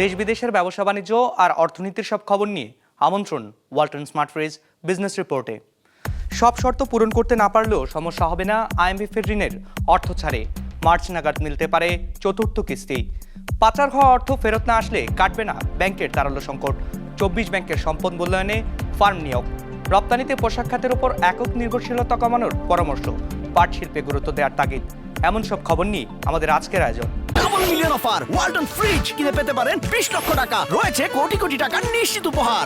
দেশ বিদেশের ব্যবসা বাণিজ্য আর অর্থনীতির সব খবর নিয়ে আমন্ত্রণ ওয়ালটন স্মার্ট ফ্রিজ বিজনেস রিপোর্টে। সব শর্ত পূরণ করতে না পারলেও সমস্যা হবে না আইএমএফের ঋণের অর্থ ছাড়ে। মার্চ নাগাদ মিলতে পারে চতুর্থ কিস্তি। পাচার হওয়া অর্থ ফেরত না আসলে কাটবে না ব্যাংকের তারল্য সংকট। চব্বিশ ব্যাংকের সম্পদ মূল্যায়নে ফার্ম নিয়োগ। রপ্তানিতে পোশাক খাতের উপর একক নির্ভরশীলতা কমানোর পরামর্শ। পাট শিল্পে গুরুত্ব দেওয়ার তাগিদ। এমন সব খবর নিয়ে আমাদের আজকের আয়োজন। ডাবল মিলিয়ন অফার ফ্রিজ কিনে পেতে পারেন বিশ লক্ষ টাকা। রয়েছে কোটি কোটি টাকার নিশ্চিত উপহার।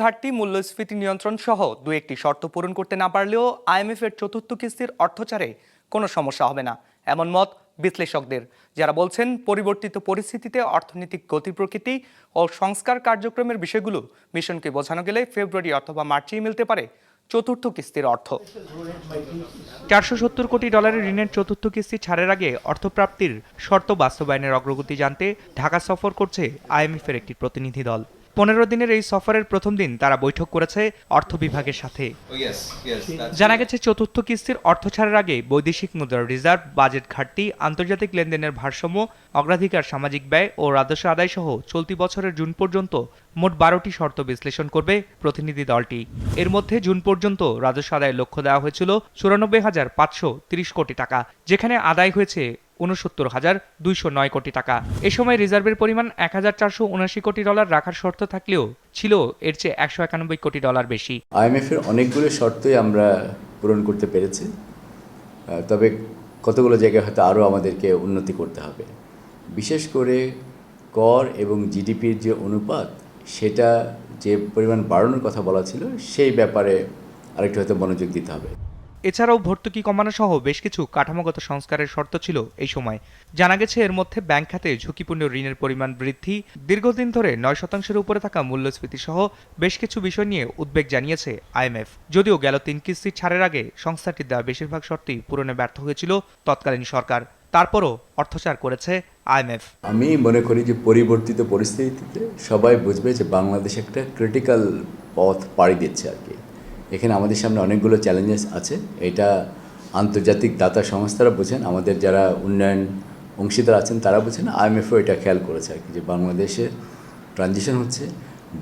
ঘাটতি, মূল্যস্ফীতি নিয়ন্ত্রণ সহ দু একটি শর্ত পূরণ করতে না পারলেও আইএমএফ এর চতুর্থ কিস্তির অর্থ ছাড়ে কোনো সমস্যা হবে না। এমন মত বিশ্লেষকদের, যারা বলছেন পরিবর্তিত পরিস্থিতিতে অর্থনৈতিক গতি প্রকৃতি ও সংস্কার কার্যক্রমের বিষয়গুলো মিশনকে বোঝানো গেলে ফেব্রুয়ারি অথবা মার্চেই মিলতে পারে। চতুর্থ কিস্তির অর্থ। চারশো সত্তর কোটি ডলারের ঋণের চতুর্থ কিস্তি ছাড়ের আগে অর্থপ্রাপ্তির শর্ত বাস্তবায়নের অগ্রগতি জানতে ঢাকা সফর করছে আইএমএফ এর একটি প্রতিনিধি দল। পনেরো দিনের এই সফরের প্রথম দিন তারা বৈঠক করেছে অর্থ বিভাগের সাথে। Oh, জানা গেছে চতুর্থ কিস্তির অর্থ ছাড়ের আগে বৈদেশিক মুদ্রার রিজার্ভ বাজেট ঘাটতি আন্তর্জাতিক লেনদেনের ভারসাম্য অগ্রাধিকার সামাজিক ব্যয় ও রাজস্ব আদায় সহ চলতি বছরের জুন পর্যন্ত মোট বারোটি শর্ত বিশ্লেষণ করবে প্রতিনিধি দলটি। এর মধ্যে জুন পর্যন্ত রাজস্ব আদায়ের লক্ষ্য দেওয়া হয়েছিল চুরানব্বই হাজার পাঁচশো তিরিশ কোটি টাকা যেখানে আদায় হয়েছে উনসত্তর হাজার দুইশো নয় কোটি টাকা। এ সময় রিজার্ভের পরিমাণ এক হাজার চারশো উনআশি কোটি ডলার রাখার শর্ত থাকলেও ছিল এর চেয়ে একশো একানব্বই কোটি ডলার বেশি। আইএমএফের অনেকগুলো শর্তই আমরা পূরণ করতে পেরেছি। তবে কতগুলো জায়গায় হয়তো আরও আমাদেরকে উন্নতি করতে হবে। বিশেষ করে কর এবং জিডিপির যে অনুপাত, সেটা যে পরিমাণ বাড়ানোর কথা বলা ছিল, সেই ব্যাপারে আরেকটু হয়তো মনোযোগ দিতে হবে। এছাড়াও ভর্তুকি কমানো সহ বেশ কিছু কাঠামোগত সংস্কারের শর্ত ছিল এই সময়। জানা গেছে, এর মধ্যে ব্যাংক খাতে ঝুঁকিপূর্ণ ঋণের পরিমাণ বৃদ্ধি, দীর্ঘদিন ধরে নয় শতাংশের উপরে থাকা মূল্যস্ফীতি সহ বেশ কিছু বিষয় নিয়ে উদ্বেগ জানিয়েছে আইএমএফ যদিও গেল তিন কিস্তি ছাড়ের আগে সংস্থাটির দেওয়া বেশিরভাগ শর্তই পূরণে ব্যর্থ হয়েছিল তৎকালীন সরকার। তারপরও অর্থচার করেছে আইএমএফ আমি মনে করি যে পরিবর্তিত পরিস্থিতিতে সবাই বুঝবে যে বাংলাদেশ একটা ক্রিটিক্যাল পথ পাড়ি দিচ্ছে আর কি। এখানে আমাদের সামনে অনেকগুলো চ্যালেঞ্জেস আছে। এটা আন্তর্জাতিক দাতা সংস্থারা বোঝেন, আমাদের যারা উন্নয়ন অংশীদার আছেন তারা বোঝেন আইএমএফও এটা খেয়াল করেছে আর কি যে বাংলাদেশে ট্রানজিশন হচ্ছে।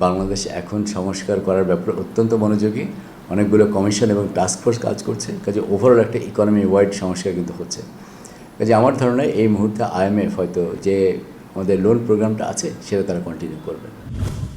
বাংলাদেশ এখন সংস্কার করার ব্যাপারে অত্যন্ত মনোযোগী, অনেকগুলো কমিশন এবং টাস্ক ফোর্স কাজ করছে, কাজে ওভারঅল একটা ইকোনমি ওয়াইড সংস্কার কিন্তু হচ্ছে। কাজে আমার ধারণা এই মুহূর্তে আইএমএফ হয়তো যে আমাদের লোন প্রোগ্রামটা আছে, সেটা তারা কন্টিনিউ করবে।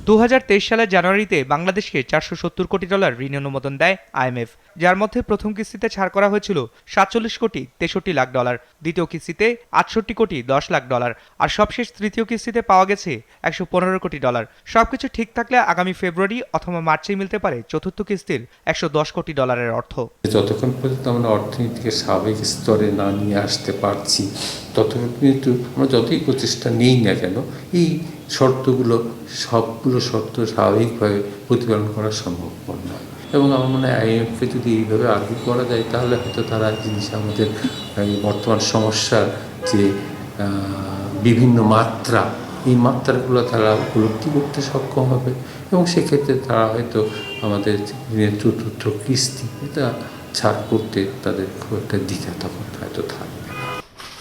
দু হাজার তেইশ সালের জানুয়ারিতে বাংলাদেশকে চারশো সত্তর কোটি ডলার ঋণ অনুমোদন দেয় আইএমএফ, যার মধ্যে প্রথম কিস্তিতে ছাড় করা হয়েছিল সাতচল্লিশ কোটি তেষট্টি লাখ ডলার, দ্বিতীয় কিস্তিতে আটষট্টি কোটি দশ লাখ ডলার, আর সবশেষ তৃতীয় কিস্তিতে পাওয়া গেছে একশো পনেরো কোটি ডলার। সবকিছু ঠিক থাকলে আগামী ফেব্রুয়ারি অথবা মার্চেই মিলতে পারে চতুর্থ কিস্তির একশো দশ কোটি ডলারের অর্থ। যতক্ষণ পর্যন্ত আমরা অর্থনীতিকে স্বাভাবিক স্তরে না নিয়ে আসতে পারছি, ততক্ষণ কিন্তু আমরা যতই প্রচেষ্টা নেই না কেন, এই শর্তগুলো, সবগুলো শর্ত স্বাভাবিকভাবে প্রতিপালন করা সম্ভবপর নয় এবং আমার মনে হয় আইএমএফকে যদি এইভাবে আর্গু করা যায়, তাহলে হয়তো তারা জিনিস আমাদের বর্তমান সমস্যার যে বিভিন্ন মাত্রা, এই মাত্রাগুলো তারা উপলব্ধি করতে সক্ষম হবে এবং সেক্ষেত্রে তারা হয়তো আমাদের চতুর্থ কিস্তি, এটা ছাড় করতে তাদের খুব একটা দ্বিধা তখন হয়তো থাকবে।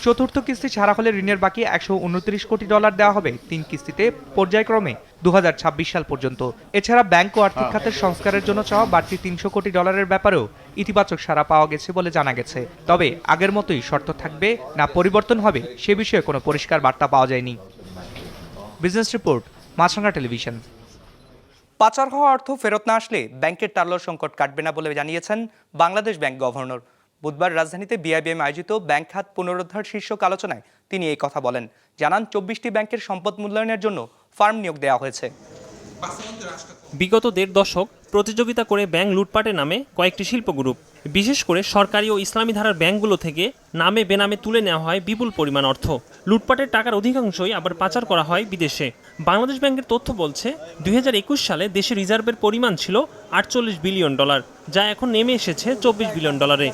চতুর্থ কিস্তি ছাড়া হলে ঋণের বাকি একশো উনত্রিশ কোটি ডলার দেওয়া হবে। তিন কিস্তিতে পর্যায়ক্রমে দু হাজার ছাব্বিশ সাল পর্যন্ত। এছাড়া ব্যাংক ও আর্থিক খাতের সংস্কারের জন্য চাওয়া বাড়তি তিনশো কোটি ডলারের ব্যাপারেও ইতিবাচক সাড়া পাওয়া গেছে বলে জানা গেছে। তবে আগের মতোই শর্ত থাকবে না পরিবর্তন হবে সে বিষয়ে কোনো পরিষ্কার বার্তা পাওয়া যায়নি। Business report Maasranga television. পাচার হওয়া অর্থ ফেরত না আসলে ব্যাংকের টার্লো সংকট কাটবে না বলে জানিয়েছেন বাংলাদেশ ব্যাংক গভর্নর। বুধবার রাজধানীতে বিআইবিএম আয়োজিত ব্যাংক খাত পুনরুদ্ধার শীর্ষক আলোচনায় তিনি এই কথা বলেন। জানান, চব্বিশটি ব্যাংকের সম্পদ মূল্যায়নের জন্য ফার্ম নিয়োগ দেওয়া হয়েছে। বিগত দেড় দশক প্রতিযোগিতা করে ব্যাংক লুটপাটের নামে কয়েকটি শিল্প গ্রুপ। বিশেষ করে সরকারি ও ইসলামী ধারার ব্যাংকগুলো থেকে নামে বেনামে তুলে নেওয়া হয় বিপুল পরিমাণ অর্থ। লুটপাটের টাকার অধিকাংশই আবার পাচার করা হয় বিদেশে। বাংলাদেশ ব্যাংকের তথ্য বলছে, দুই হাজার একুশ সালে দেশে রিজার্ভের পরিমাণ ছিল আটচল্লিশ বিলিয়ন ডলার, যা এখন নেমে এসেছে চব্বিশ বিলিয়ন ডলারে।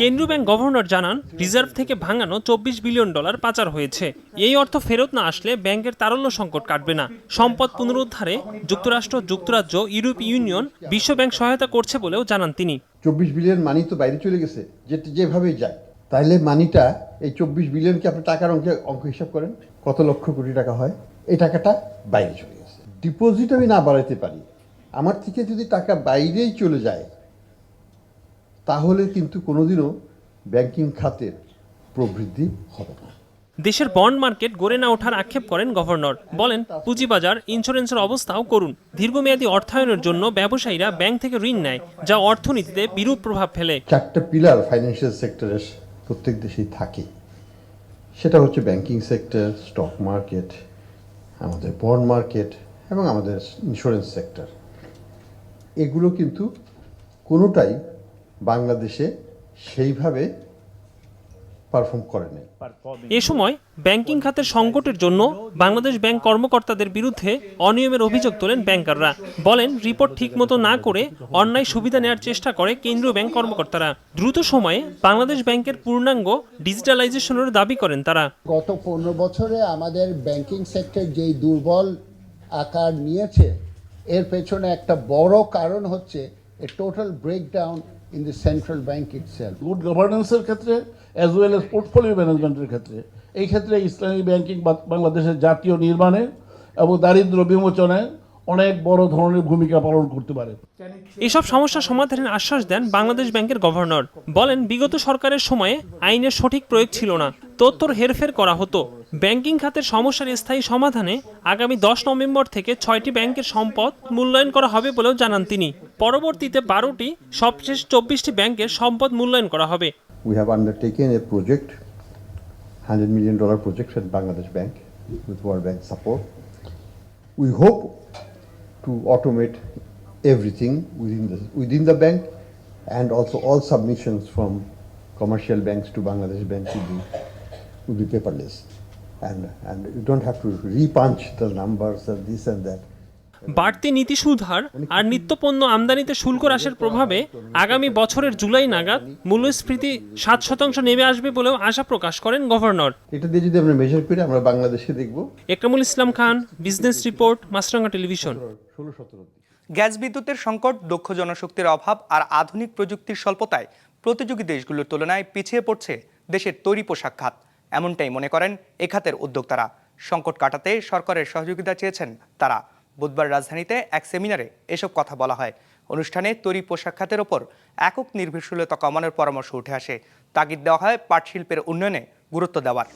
কেন্দ্রীয় ব্যাংক গভর্নর জানান, রিজার্ভ থেকে ভাঙানো চব্বিশ বিলিয়ন ডলার পাচার হয়েছে। এই অর্থ ফেরত না আসলে ব্যাংকের তারল্য সংকট কাটবে না। সম্পদ পুনরুদ্ধারে যুক্তরাষ্ট্র, যুক্তরাজ্য, ইউরোপ ইউনিয়ন, বিশ্ব ব্যাংক সহায়তা করছে বলেও জানান তিনি। চব্বিশ বিলিয়ন মানি তো বাইরে চলে গেছে যেভাবেই যায় তাইলে মানিটা এই চব্বিশ বিলিয়নকে আপনি টাকার অঙ্কে অঙ্ক হিসাব করেন? কত লক্ষ কোটি টাকা হয়? এই টাকাটা বাইরে চলে গেছে। ডিপোজিট আমি না বাড়াইতে পারি। আমার থেকে যদি টাকা বাইরেই চলে যায় তাহলে কিন্তু কোনোদিনও ব্যাংকিং খাতের প্রবৃদ্ধি হবে না। দেশের বন্ড মার্কেট গড়ে না ওঠার আক্ষেপ করেন গভর্নর। বলেন পুঁজিবাজার ইন্স্যুরেন্সের অবস্থাও করুন। দীর্ঘমেয়াদী অর্থায়নের জন্য ব্যবসায়ীরা ব্যাংক থেকে ঋণ নেয় যা অর্থনীতিতে বিরূপ প্রভাব ফেলে। চারটা পিলার ফাইন্যান্সিয়াল সেক্টরের প্রত্যেক দেশেই থাকে। সেটা হচ্ছে ব্যাংকিং সেক্টর স্টক মার্কেট আমাদের বন্ড মার্কেট এবং আমাদের ইন্স্যুরেন্স সেক্টর এগুলো কিন্তু কোনোটাই বাংলাদেশে সেইভাবে পারফর্ম করে নাই। এ সময় ব্যাংকিং খাতের সংকটের জন্য বাংলাদেশ ব্যাংক কর্মকর্তাদের বিরুদ্ধে অনিয়মের অভিযোগ তোলেন ব্যাংকাররা বলেন রিপোর্ট ঠিকমতো না করে অন্যায় সুবিধা নেওয়ার চেষ্টা করে কেন্দ্রীয় ব্যাংক কর্মকর্তারা। দ্রুত সময়ে বাংলাদেশ ব্যাংকের পূর্ণাঙ্গ ডিজিটালাইজেশনের দাবি করেন তারা। গত পনেরো বছরে আমাদের ব্যাংকিং সেক্টর যেই দুর্বল আকার নিয়েছে এর পেছনে একটা বড় কারণ হচ্ছে a total breakdown in the central bank itself good গভর্নেন্সের ক্ষেত্রে অ্যাজ ওয়েল এস পোর্টফোলিও ম্যানেজমেন্টের ক্ষেত্রে, এই ক্ষেত্রে ইসলামী ব্যাংকিং বাংলাদেশের জাতীয় নির্মাণে এবং দারিদ্র বিমোচনে অনেক বড় ধরনের ভূমিকা পালন করতে পারে। এসব সমস্যা সমাধানের আশ্বাস দেন বাংলাদেশ ব্যাংকের গভর্নর। বলেন বিগত সরকারের সময়ে আইনের সঠিক প্রয়োগ ছিল না। তথ্যর হেরফের করা হতো। ব্যাংকিং খাতের সমস্যার স্থায়ী সমাধানে আগামী দশ নভেম্বর থেকে ছয়টি ব্যাংকের সম্পদ মূল্যায়ন করা হবে বলেও জানান তিনি। পরবর্তীতে বারোটি সবশেষ চব্বিশটি ব্যাংকের সম্পদ মূল্যায়ন করা হবে। We have undertaken a project, $100 million project at Bangladesh Bank with World Bank support. We hope to automate everything within the, within the bank and also all submissions from commercial banks to Bangladesh Bank will be, will be paperless. And, and you don't have to repunch the numbers and this and that. বাড়তি নীতি সুধার আর নিত্যপণ্য আমদানিতে শুল্ক হ্রাসের প্রভাবে আগামী বছরের জুলাই নাগাদ মূল্যস্ফীতি সাত শতাংশ নেমে আসবে বলেও আশা প্রকাশ করেন গভর্নর। এটা দিয়ে যদি আমরা মেজার করি আমরা বাংলাদেশে দেখব। Ekramul Islam Khan business report Maasranga television gas বিদ্যুতের সংকট দক্ষ জনশক্তির অভাব আর আধুনিক প্রযুক্তির স্বল্পতায় প্রতিযোগী দেশগুলোর তুলনায় পিছিয়ে পড়ছে দেশের তৈরি পোশাক খাত। এমনটাই মনে করেন এ খাতের উদ্যোক্তারা। সংকট কাটাতে সরকারের সহযোগিতা চেয়েছেন তারা। বুধবার রাজধানীতে এক সেমিনারে এসব কথা বলা হয়। অনুষ্ঠানে তৈরি পোশাক খাতের ওপর একক নির্ভরশীলতা কমানোর পরামর্শ উঠে আসে। তাগিদ দেওয়া হয় পাট শিল্পের উন্নয়নে গুরুত্ব দেওয়ার।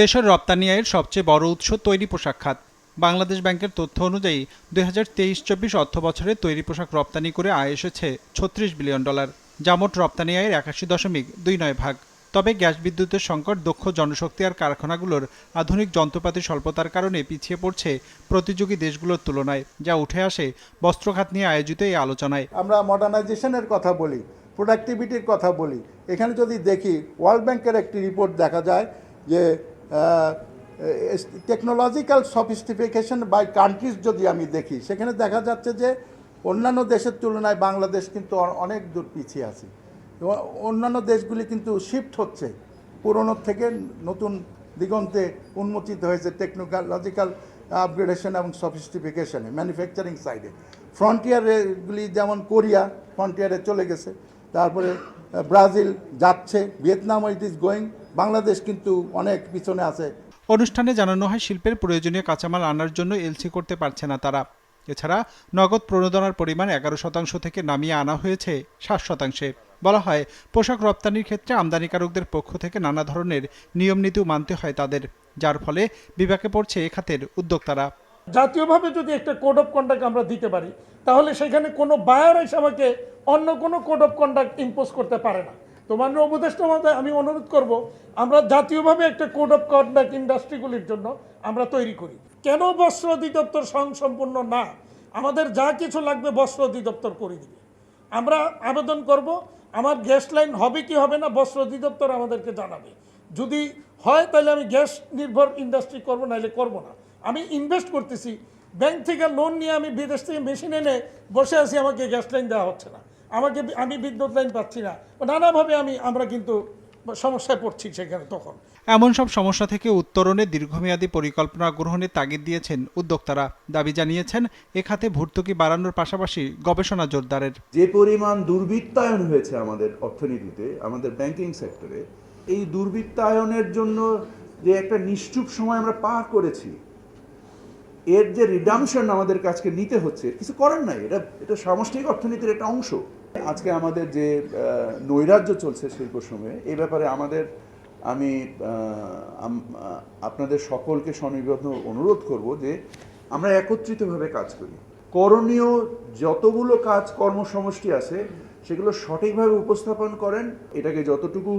দেশের রপ্তানি আয়ের সবচেয়ে বড় উৎস তৈরি পোশাক খাত। বাংলাদেশ ব্যাংকের তথ্য অনুযায়ী দুই হাজার তেইশ চব্বিশ অর্থ বছরে তৈরি পোশাক রপ্তানি করে আয় এসেছে ছত্রিশ বিলিয়ন ডলার। যা মোট রপ্তানি আয়ের একাশি দশমিক দুই নয় ভাগ। তবে গ্যাস বিদ্যুতের সংকট, দক্ষ জনশক্তি আর কারখানাগুলোর আধুনিক যন্ত্রপাতি স্বল্পতার কারণে পিছিয়ে পড়ছে প্রতিযোগী দেশগুলোর তুলনায়, যা উঠে আসে বস্ত্র খাত নিয়ে আয়োজিত এই আলোচনায়। আমরা মডার্নাইজেশনের কথা বলি, প্রোডাক্টিভিটির কথা বলি। এখানে যদি দেখি, ওয়ার্ল্ড ব্যাংকের একটি রিপোর্ট দেখা যায় যে টেকনোলজিক্যাল সফিস্টিফিকেশন বাই কান্ট্রিজ যদি আমি দেখি, সেখানে দেখা যাচ্ছে যে, অন্যান্য দেশের তুলনায় বাংলাদেশ কিন্তু অনেক দূর পিছিয়ে আছে। অন্যান্য দেশগুলি কিন্তু শিফট হচ্ছে। পুরনোর থেকে নতুন দিগন্তে উন্মোচিত হয়েছে টেকনোলজিক্যাল আপগ্রেডেশন এবং সফিস্টিফিকেশনে ম্যানুফ্যাকচারিং সাইডে ফ্রন্টিয়ারগুলি যেমন কোরিয়া ফ্রন্টিয়ারে চলে গেছে। তারপরে ব্রাজিল যাচ্ছে, Vietnam it is going Bangladesh কিন্তু অনেক পিছনে আছে। অনুষ্ঠানে জানানো হয় শিল্পের প্রয়োজনীয় কাঁচামাল আনার জন্য এলসি করতে পারছে না তারা। এছাড়া নগদ প্রণোদনার পরিমাণ এগারো শতাংশ থেকে নামিয়ে আনা হয়েছে সাত শতাংশে। বলা হয়, পোশাক রপ্তানির ক্ষেত্রে আমদানিকারকদের পক্ষ থেকে নানা ধরনের নিয়ম নীতিও মানতে হয় তাদের, যার ফলে বিভাগে পড়ছে এ খাতের উদ্যোক্তারা। জাতীয়ভাবে যদি একটা কোড অফ কন্ডাক্ট আমরা দিতে পারি, তাহলে সেখানে কোনো বায়ার এসে আমাকে অন্য কোনো কোড অফ কন্ডাক্ট ইম্পোজ করতে পারে না। তো মাননীয় উপদেষ্টা মধ্যে আমি অনুরোধ করব, আমরা জাতীয়ভাবে একটা কোড অফ কন্ডাক্ট ইন্ডাস্ট্রিগুলির জন্য আমরা তৈরি করি। কেন বস্ত্র অধিদপ্তর স্বয়ংসম্পূর্ণ না? আমাদের যা কিছু লাগবে বস্ত্র অধিদপ্তর করে দিবে। আমরা আবেদন করব, আমার গ্যাস লাইন হবে কি হবে না বস্ত্র অধিদপ্তর আমাদেরকে জানাবে। যদি হয় তাহলে আমি গ্যাস নির্ভর ইন্ডাস্ট্রি করব, নাহলে করব না। আমি ইনভেস্ট করতেছি। ব্যাংক থেকে লোন নিয়ে আমি বিদেশ থেকে মেশিন এনে বসে আছি, আমাকে গ্যাস লাইন দেওয়া হচ্ছে না। আমাকে আমি বিদ্যুৎ লাইন পাচ্ছি না। নানাভাবে আমি, আমরা কিন্তু সমস্যায় পড়ছি সেখানে তখন। এমন সব সমস্যা থেকে উত্তরণে দীর্ঘমেয়াদী পরিকল্পনা গ্রহণের তাগিদ দিয়েছেন উদ্যোক্তারা। দাবি জানিয়েছেন এ খাতে ভর্তুকি বাড়ানোর পাশাপাশি গবেষণা জোরদারের। যে পরিমাণ দুর্বৃত্তায়ন হয়েছে আমাদের অর্থনীতিতে আমাদের ব্যাংকিং সেক্টরে এই দুর্বৃত্তায়নের জন্য যে একটা নিশ্চুপ সময় আমরা পার করেছি এর যে রিডামশন আমাদের কাছকে নিতে হচ্ছে কিছু করার নাই। এটা এটা সামষ্টিক অর্থনীতির একটা অংশ। আজকে আমাদের যে নৈরাজ্য চলছে শিল্প সময়ে এই ব্যাপারে আমাদের, আমি আপনাদের সকলকে স্বনিবদ্ধ অনুরোধ করব যে আমরা একত্রিতভাবে কাজ করি। করণীয় যতগুলো কাজ, কর্মসমষ্টি আছে, সেগুলো সঠিকভাবে উপস্থাপন করেন, এটাকে যতটুকু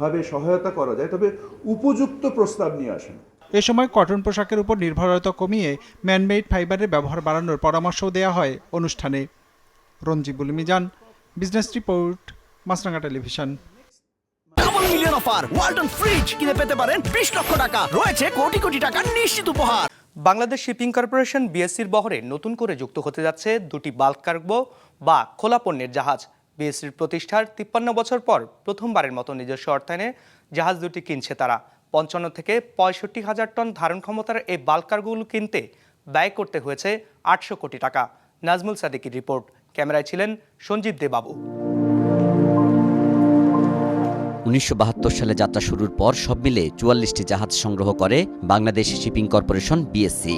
ভাবে সহায়তা করা যায়, তবে উপযুক্ত প্রস্তাব নিয়ে আসেন। এ সময় কটন পোশাকের উপর নির্ভরতা কমিয়ে ম্যানমেড ফাইবারের ব্যবহার বাড়ানোর পরামর্শও দেওয়া হয় অনুষ্ঠানে। Ranjibul Mizan business report Maasranga television double million offer Walton fridge কিনে পেতে পারেন বিশ লক্ষ টাকা। রয়েছে কোটি কোটি টাকার নিশ্চিত উপহার। বাংলাদেশ শিপিং কর্পোরেশন বিএসসির বহরে নতুন করে যুক্ত হতে যাচ্ছে দুটি বাল্ক কার্গো বা খোলা পণ্যের জাহাজ। বিএসসির প্রতিষ্ঠার তিপ্পান্ন বছর পর প্রথমবারের মতো নিজস্ব অর্থায়নে জাহাজ দুটি কিনছে তারা। পঞ্চান্ন থেকে পঁয়ষট্টি হাজার টন ধারণ ক্ষমতার এই বাল্ক কার্গোগুলো কিনতে ব্যয় করতে হয়েছে আটশো কোটি টাকা। নাজমুল সাদিকির রিপোর্ট। ক্যামেরায় ছিলেন সঞ্জীব দেবাবু। উনিশশো সালে যাত্রা শুরুর পর সব মিলে চুয়াল্লিশটি জাহাজ সংগ্রহ করে বাংলাদেশ শিপিং কর্পোরেশন বিএসসি,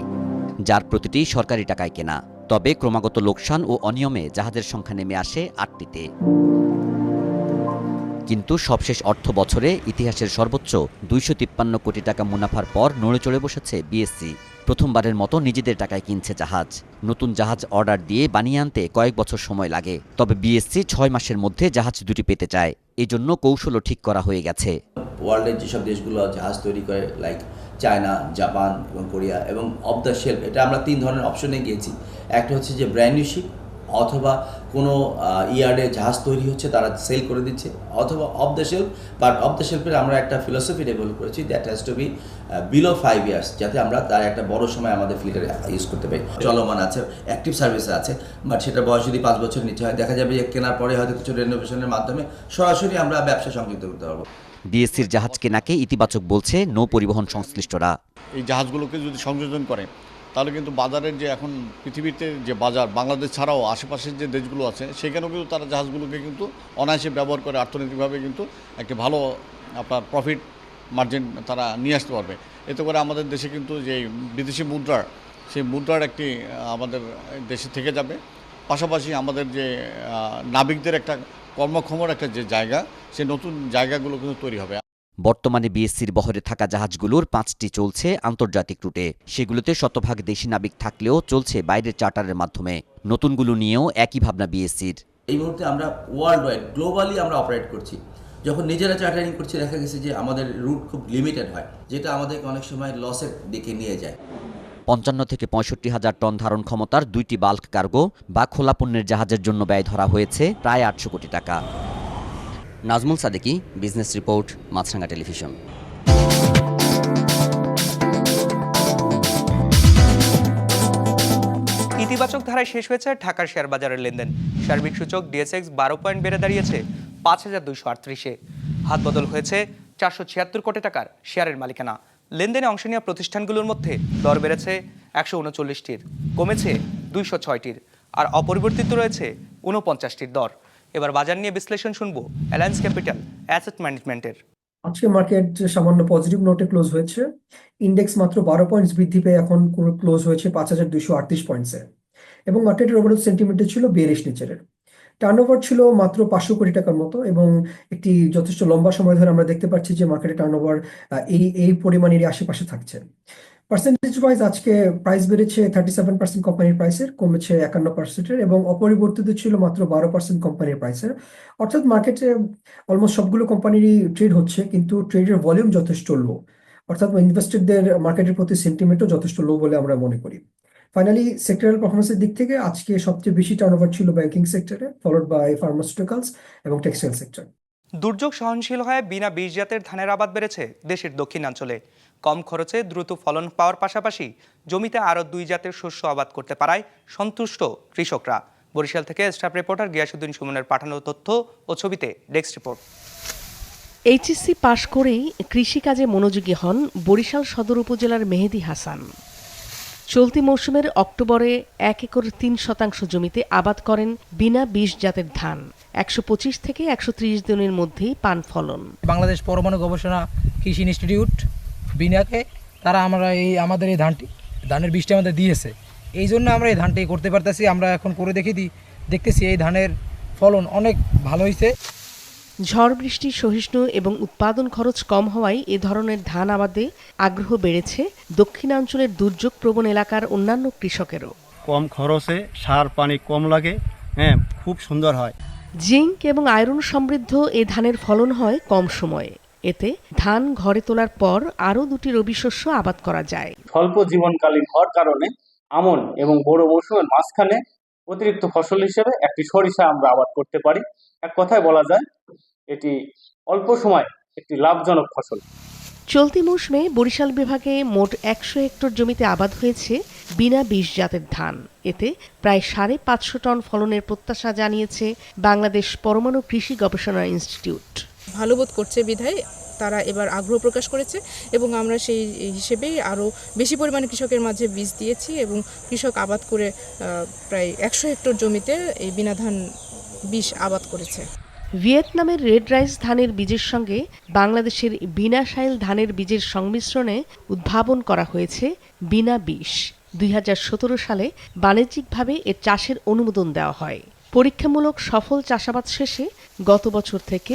যার প্রতিটি সরকারি টাকায় কেনা। তবে ক্রমাগত লোকসান ও অনিয়মে জাহাজের সংখ্যা নেমে আসে আটটিতে। কিন্তু সবশেষ অর্থ বছরে ইতিহাসের সর্বোচ্চ দুইশো তিপ্পান্ন কোটি টাকা মুনাফার পর নড়ে চড়ে বসেছে বিএসসি। প্রথমবারের মতো নিজেদের টাকায় কিনছে জাহাজ। নতুন জাহাজ অর্ডার দিয়ে বানিয়ে আনতে কয়েক বছর সময় লাগে। তবে বিএসসি ছয় মাসের মধ্যে জাহাজ দুটি পেতে চায়। এই জন্য কৌশলও ঠিক করা হয়ে গেছে। ওয়ার্ল্ডের যেসব দেশগুলো জাহাজ তৈরি করে লাইক চায়না, জাপান এবং কোরিয়া এবং অফ দ্য শেল্ফ, এটা আমরা তিন ধরনের অপশনে গিয়েছি। একটা হচ্ছে যে ব্র্যান্ড নিউ শিপ অথবা কোনো ইয়ার্ডে জাহাজ তৈরি হচ্ছে তারা সেল করে দিচ্ছে। অথবা off the shelf but off the শেলফের আমরা একটা ফিলোসফি ডেভেলপ করেছি that has to be below five years যাতে আমরা তার একটা বড় সময় আমাদের ফ্লিটের ইউজ করতে পারি। চলমান আছে অ্যাক্টিভ সার্ভিসে আছে বাট সেটা বয়স যদি পাঁচ বছর নিচে হয় দেখা যাবে যে কেনার পরে হয়তো কিছু রেনোভেশনের মাধ্যমে সরাসরি আমরা ব্যবসা সংযুক্ত করতে পারব। বিএসসির জাহাজ কেনাকে ইতিবাচক বলছে নৌ পরিবহন সংশ্লিষ্টরা। এই জাহাজগুলোকে যদি সংযোজন করে তাহলে কিন্তু বাজারের যে এখন পৃথিবীতে যে বাজার, বাংলাদেশ ছাড়াও আশেপাশের যে দেশগুলো আছে, সেখানেও কিন্তু তারা জাহাজগুলোকে কিন্তু অনায়াসে ব্যবহার করে অর্থনৈতিকভাবে কিন্তু একটি ভালো আপনার প্রফিট মার্জিন তারা নিয়ে আসতে পারবে। এতে করে আমাদের দেশে কিন্তু যে বিদেশি মুদ্রার, সেই মুদ্রার একটি, আমাদের দেশে থেকে যাবে। পাশাপাশি আমাদের যে নাবিকদের একটা কর্মক্ষমর একটা যে জায়গা, সেই নতুন জায়গাগুলো কিন্তু তৈরি হবে। বর্তমানে বিএসসির বহরে থাকা জাহাজগুলোর পাঁচটি চলছে আন্তর্জাতিক রুটে। সেগুলোতে শতভাগ দেশি নাবিক থাকলেও চলছে বাইরের চার্টারের মাধ্যমে। নতুনগুলো নিয়েও একই ভাবনা বিএসসির। এই মুহূর্তে আমরা ওয়ার্ল্ড ওয়াইড গ্লোবালি আমরা অপারেট করছি। যখন নিজেরা চার্টারিং করছি দেখা গেছে যে আমাদের রুট খুব লিমিটেড হয় যেটা আমাদেরকে অনেক সময় লসের দিকে নিয়ে যায়। পঞ্চান্ন থেকে পঁয়ষট্টি হাজার টন ধারণ ক্ষমতার দুইটি বাল্ক কার্গো বা খোলা পণ্যের জাহাজের জন্য ব্যয় ধরা হয়েছে প্রায় আটশো কোটি টাকা। Nazmul Sadeki, business report, Maasranga television. ইতিবাচক ধারায় শেষ হয়েছে ঢাকার শেয়ার বাজারের লেনদেন। সার্বিক সূচক ডিএসএক্স বারো পয়েন্ট বেড়ে দাঁড়িয়েছে পাঁচ হাজার দুইশো আটত্রিশে। হাত বদল হয়েছে চারশো ছিয়াত্তর কোটি টাকার শেয়ারের মালিকানা। লেনদেনে অংশ নেওয়া প্রতিষ্ঠানগুলোর মধ্যে দর বেড়েছে একশো উনচল্লিশটির, কমেছে দুইশো ছয়টির, আর অপরিবর্তিত রয়েছে ঊনপঞ্চাশটির দর। এবার বাজার নিয়ে বিশ্লেষণ শুনব অ্যালায়েন্স ক্যাপিটাল অ্যাসেট ম্যানেজমেন্টের। আজকে মার্কেট সামান্য পজিটিভ নোটে ক্লোজ হয়েছে। ইন্ডেক্স মাত্র বারো পয়েন্টস বৃদ্ধি পেয়ে এখন ক্লোজ হয়েছে পাঁচ হাজার দুইশো আটত্রিশ পয়েন্টসে। এবং মার্কেটের ওভারঅল সেন্টিমেন্টে ছিল বেরিশ নেচারের। টার্নওভার ছিল মাত্র পাঁচশো কোটি টাকার মতো এবং একটি যথেষ্ট লম্বা সময় ধরে আমরা দেখতে পাচ্ছি যে মার্কেটের টার্নওভার এই এই পরিমাণেরই আশেপাশে থাকছে। পার্সেন্টেজ ওয়াইজ আজকে প্রাইস বেড়েছে থার্টি সেভেন পার্সেন্ট কোম্পানির প্রাইসের কমেছে একান্ন পার্সেন্টের এবং অপরিবর্তিত ছিল মাত্র বারো পার্সেন্ট কোম্পানির প্রাইসের অর্থাৎ মার্কেটে অলমোস্ট সবগুলো কোম্পানিরই ট্রেড হচ্ছে, কিন্তু ট্রেডের ভলিউম যথেষ্ট লো অর্থাৎ ইনভেস্টরদের মার্কেটের প্রতি সেন্টিমেন্টও যথেষ্ট লো বলে আমরা মনে করি। ফাইনালি সেক্টরাল পারফরমেন্সের দিক থেকে আজকে সবচেয়ে বেশি টার্নওভার ছিল ব্যাংকিং সেক্টরে ফলোড বাই ফার্মাসিউটিক্যালস এবং টেক্সটাইল সেক্টর দুর্যোগ সহনশীল হয়ে বিনা বীজ জাতের ধানের আবাদ বেড়েছে দেশের দক্ষিণাঞ্চলে। কম খরচে দ্রুত ফলন পাওয়ার পাশাপাশি জমিতে আরও দুই জাতের শস্য আবাদ করতে পারায় সন্তুষ্ট কৃষকরা। বরিশাল থেকে স্টাফ রিপোর্টার গিয়াসুদ্দিন সুমনের পাঠানো তথ্য ও ছবিতে ডেস্ক রিপোর্ট। এইচএসসি পাশ করেই কৃষিকাজে মনোযোগী হন বরিশাল সদর উপজেলার মেহেদি হাসান। চলতি মৌসুমের অক্টোবরে এক একর তিন শতাংশ জমিতে আবাদ করেন বিনা বিষ জাতের ধান। একশো পঁচিশ থেকে একশো ত্রিশ দিনের মধ্যেই পান ফলন। বাংলাদেশ পরমাণু গবেষণা কৃষি ইনস্টিটিউট বিনাকে তারা আমরা এই আমাদের এই ধানটি ধানের বীজটা আমাদের দিয়েছে। এই জন্য আমরা এই ধানটি করতে পারতেছি। আমরা এখন করে দেখে দিই দেখতেছি এই ধানের ফলন অনেক ভালো হয়েছে ঝড় বৃষ্টি সহিষ্ণু এবং উৎপাদন খরচ কম হওয়ায় এ ধরনের ধান আবাদে আগ্রহ বেড়েছে। দক্ষিণাঞ্চলের দুর্যোগ প্রবণ এলাকার অন্যান্য কৃষকেরও। কম খরচে সার পানি কম লাগে হ্যাঁ খুব সুন্দর হয়। জিঙ্ক এবং আয়রন সমৃদ্ধ এ ধানের ফলন হয় কম সময়ে। এতে ধান ঘরে তোলার পর আরও দুটি রবি শস্য আবাদ করা যায়। স্বল্প জীবনকালীন হওয়ার কারণে আমন এবং বড় মৌসুমের মাঝখানে অতিরিক্ত ফসল হিসেবে একটি সরিষা আমরা আবাদ করতে পারি। এক কথায় বলা যায় এটি অল্প সময় একটি লাভজনক ফসল। চলতি মৌসুমে বরিশাল বিভাগে মোট একশো হেক্টর জমিতে আবাদ হয়েছে বিনা বিষ জাতের ধান। এতে প্রায় সাড়ে পাঁচশো টন ফলনের প্রত্যাশা জানিয়েছে বাংলাদেশ পরমাণু কৃষি গবেষণা ইনস্টিটিউট। ভালো বোধ করছে বিধায় তারা এবার আগ্রহ প্রকাশ করেছে এবং আমরা সেই হিসেবেই আরও বেশি পরিমাণে কৃষকের মাঝে বীজ দিয়েছি এবং কৃষক আবাদ করে প্রায় একশো হেক্টর জমিতে এই বিনা ধান বিষ আবাদ করেছে। ভিয়েতনামের রেড রাইস ধানের বীজের সঙ্গে বাংলাদেশের বিনা সাইল ধানের বীজের সংমিশ্রণে উদ্ভাবন করা হয়েছে বিনা বিষ। দুই হাজার সতেরো সালে বাণিজ্যিকভাবে এর চাষের অনুমোদন দেওয়া হয়। পরীক্ষামূলক সফল চাষাবাদ শেষে গত বছর থেকে